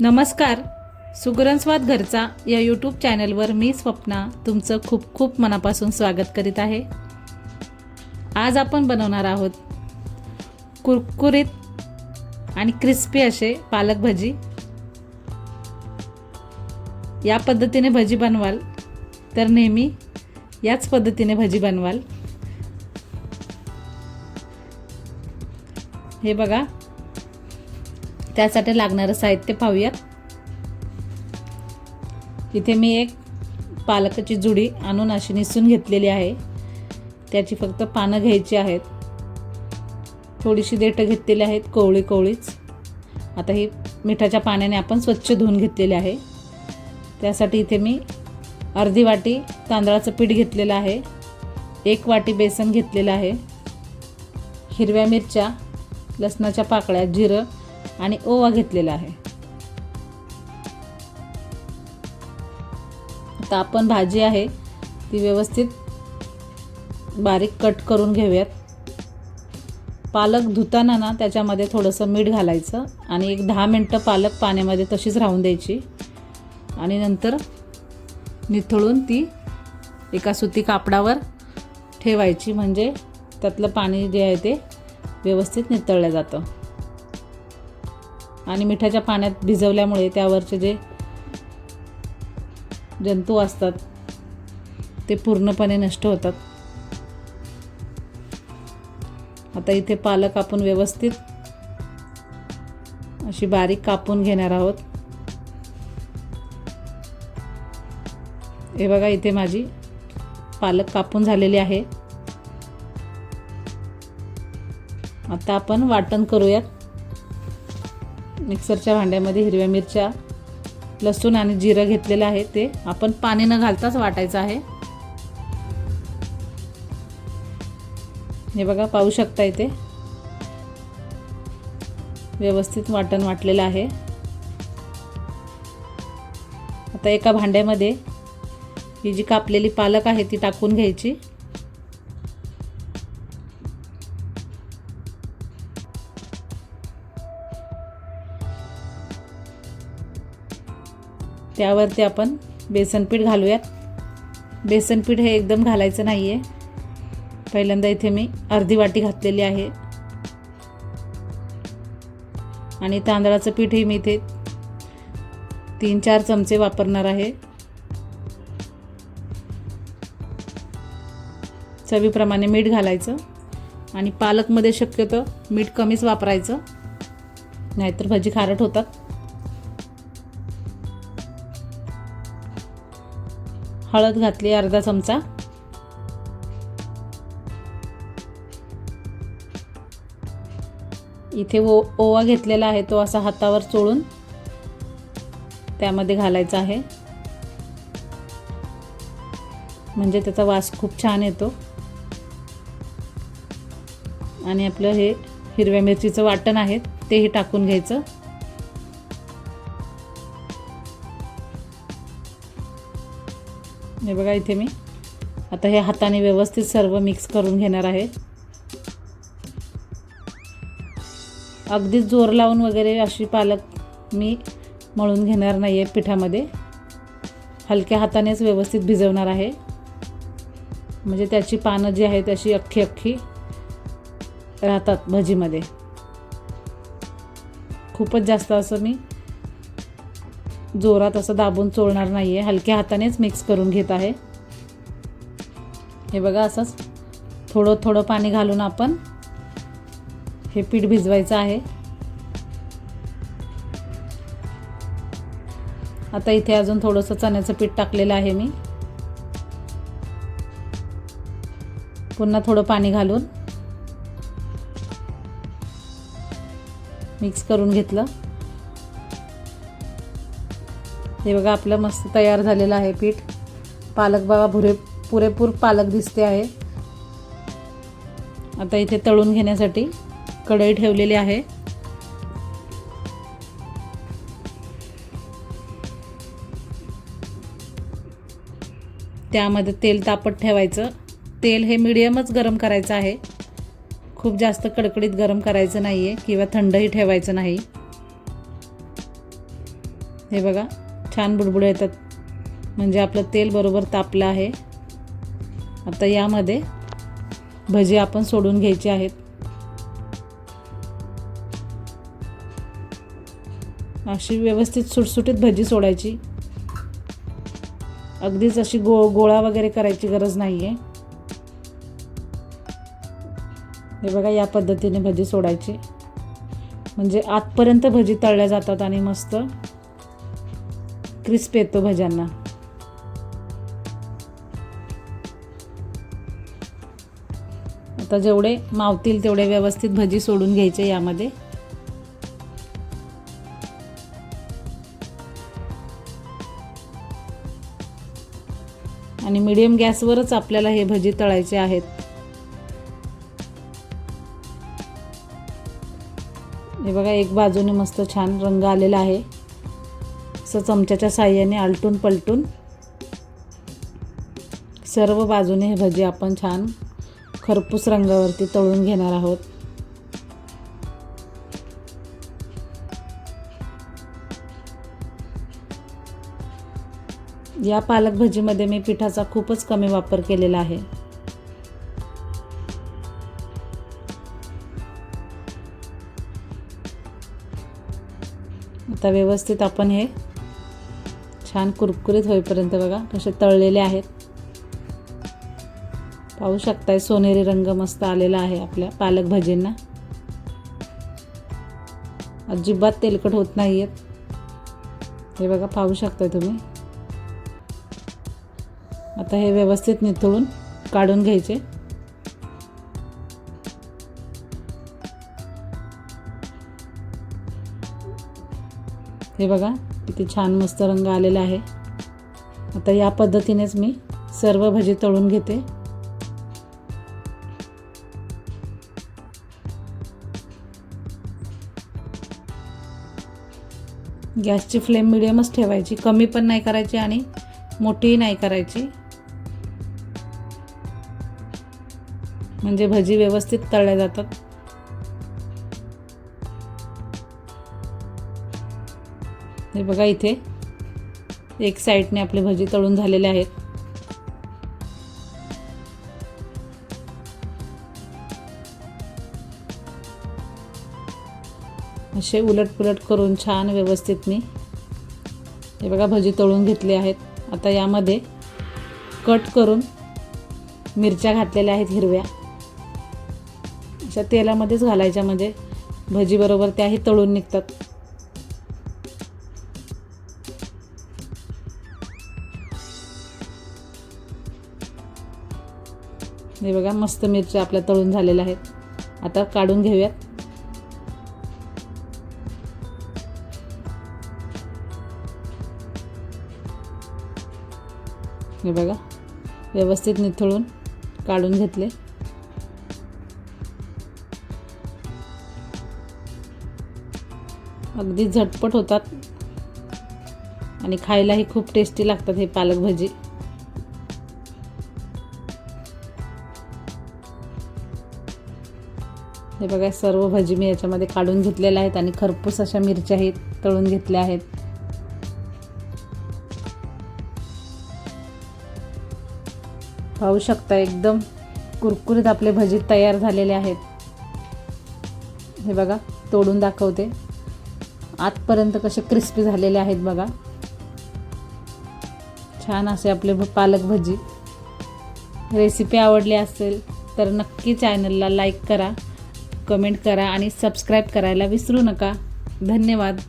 नमस्कार. सुगरणस्वाद घरचा या यूट्यूब चॅनलवर मी स्वप्ना तुमचं खूप खूप मनापासून स्वागत करीत आहे. आज आपण बनवणार आहोत कुरकुरीत आणि क्रिस्पी असे पालक भजी. या पद्धतीने भजी बनवाल तर नेहमी याच पद्धतीने भजी बनवाल. हे बघा त्यासाठी लागणारं साहित्य पाहूयात. इथे मी एक पालकाची जुडी आणून अशी निसून घेतलेली आहे. त्याची फक्त पानं घ्यायची आहेत. थोडीशी देठं घेतलेली आहेत कोवळी कोवळीच. आता ही मिठाच्या पाण्याने आपण स्वच्छ धुवून घेतलेले आहे. त्यासाठी इथे मी अर्धी वाटी तांदळाचं पीठ घेतलेलं आहे. एक वाटी बेसन घेतलेलं आहे. हिरव्या मिरच्या लसणाच्या पाकळ्या जिरं आणि ओवा घेतलेला आहे. आता आपण भाजी आहे ती व्यवस्थित बारीक कट करून घेऊयात. पालक धुताना ना त्याच्यामध्ये थोडंसं मीठ घालायचं आणि एक दहा मिनटं पालक पाण्यामध्ये तशीच राहून द्यायची. आणि नंतर निथळून ती एका सुती कापडावर ठेवायची म्हणजे त्यातलं पाणी जे आहे ते व्यवस्थित नितळलं जातं. आणि मिठाच्या पाण्यात भिजवल्यामुळे त्यावरचे जे जंतू असतात ते पूर्णपणे नष्ट होतात. आता इथे पालक आपण व्यवस्थित अशी बारीक कापून घेणार आहोत. हे बघा इथे माझी पालक कापून झालेली आहे. आता आपण वाटण करूयात. मिक्सरच्या भांड्यामध्ये हिरव्या मिरच्या लसूण आणि जिरं घेतलेलं आहे ते. आपण पाणी न घालताच वाटायचं आहे. हे बघा पाहू शकता इथे. व्यवस्थित वाटण वाटलेलं आहे. आता एका भांड्यामध्ये ही जी कापलेली पालक आहे ती टाकून घ्यायची. त्यावरती आपण बेसनपीठ घालूयात. बेसनपीठ हे एकदम घालायचं नाही आहे पहिल्यांदा इथे मी अर्धी वाटी घातलेली आहे. आणि तांदळाचं पीठही मी इथे तीन चार चमचे वापरणार आहे. चवीप्रमाणे मीठ घालायचं. आणि पालकमध्ये शक्यतो मीठ कमीच वापरायचं. नाहीतर भजी खारट होतात. हळद घातली अर्धा चमचा. इथे ओ ओवा घेतलेला आहे तो असा हातावर चोळून त्यामध्ये घालायचा आहे. म्हणजे त्याचा वास खूप छान येतो. आणि आपलं हे हिरव्या मिरचीचं वाटण आहे तेही टाकून घ्यायचं. हे बघा इथे मी. आता हे हाताने व्यवस्थित सर्व मिक्स करून घेणार आहे. अगदीच जोर लावून वगैरे अशी पालक मी मळून घेणार नाही आहे पिठामध्ये. हलक्या हातानेच व्यवस्थित भिजवणार आहे. म्हणजे त्याची पानं जी आहेत अशी अख्खी अख्खी राहतात भजीमध्ये. खूपच जास्त असं मी जोरात असं दाबून चोळणार नाही आहे हलक्या हातानेच मिक्स करून घेत आहे. हे बघा असंच थोडं थोडं पाणी घालून आपण हे पीठ भिजवायचं आहे. आता इथे अजून थोडंसं चण्याचं पीठ टाकलेलं आहे मी. पुन्हा थोडं पाणी घालून मिक्स करून घेतलं. हे बघा आपलं मस्त तयार झालेलं आहे पीठ. पालक बाबा भुरे पुरेपूर पालक दिसते आहे. आता इथे तळून घेण्यासाठी कढई ठेवलेली आहे. त्यामध्ये तेल तापत ठेवायचं. तेल हे मिडियमच गरम करायचं आहे. खूप जास्त कडकडीत गरम करायचं नाही आहे किंवा थंडही ठेवायचं नाही. हे बघा. छान बुडबुडे येतात. म्हणजे आपलं तेल बरोबर तापलं आहे. आता यामध्ये भजी आपण सोडून घ्यायची आहेत. अशी व्यवस्थित सुटसुटीत भजी सोडायची. अगदीच अशी गो गोळा वगैरे करायची गरज नाही आहे हे बघा या पद्धतीने भजी सोडायची. म्हणजे आतपर्यंत भजी तळल्या जातात आणि मस्त क्रिस्प येतो भज्यांना. आता जेवढे मावतील तेवढे व्यवस्थित भजी सोडून घ्यायचे यामध्ये. आणि मीडियम गॅसवरच आपल्याला हे भजी तळायचे आहेत. हे बघा एक बाजूने मस्त छान रंग आलेला आहे. असं चमच्याच्या साह्याने आलटून पलटून सर्व बाजूने हे भजी आपण छान खरपूस रंगावरती तळून घेणार आहोत. या पालक भजीमध्ये मी पिठाचा खूपच कमी वापर केलेला आहे. आता व्यवस्थित आपण हे छान कुरकुरीत होईपर्यंत बघा कसे तळलेले आहेत. पाहू शकताय सोनेरी रंग मस्त आलेला आहे आपल्या पालक भाजींना. अजिबात तेलकट होत नाही आहेत हे बघा पाहू शकताय तुम्ही. आता हे व्यवस्थित निथळून काढून घ्यायचे. हे बघा किती छान मस्त रंग आलेला आहे. आता या पद्धतीनेच मी सर्व भजी तळून घेते. गॅसची फ्लेम मिडियमच ठेवायची कमी पण नाही करायची आणि मोठीही नाही करायची. म्हणजे भजी व्यवस्थित तळल्या जातात. हे बघा इथे. एक साईडने आपले भजी तळून झालेले आहेत. असे उलट पुलट करून छान व्यवस्थित मी हे बघा भजी तळून घेतले आहेत. आता यामध्ये कट करून मिरच्या घातलेल्या आहेत हिरव्या. अशा तेलामध्येच घालायच्या म्हणजे भजीबरोबर त्याही तळून निघतात. हे बघा मस्त मिरच्या आपल्या तळून झालेल्या आहेत. आता काढून घेऊयात. हे बघा व्यवस्थित निथळून काढून घेतले. अगदी झटपट होतात. आणि खायलाही खूप टेस्टी लागतात हे पालक भजी. हे बघा सर्व भजी मी याच्यामध्ये काढून घेतलेल्या आहेत आणि खरपूस अशा मिरच्या आहेत तळून घेतल्या आहेत. पाहू शकता एकदम कुरकुरीत आपले भजी तयार झालेले आहेत. हे बघा तोडून दाखवते. आतपर्यंत कसे क्रिस्पी झालेले आहेत बघा. छान असे आपले भ- पालक भजी. रेसिपी आवडली असेल तर नक्की चॅनलला लाईक करा. कमेंट करा आणि सबस्क्राईब करायला विसरू नका. धन्यवाद.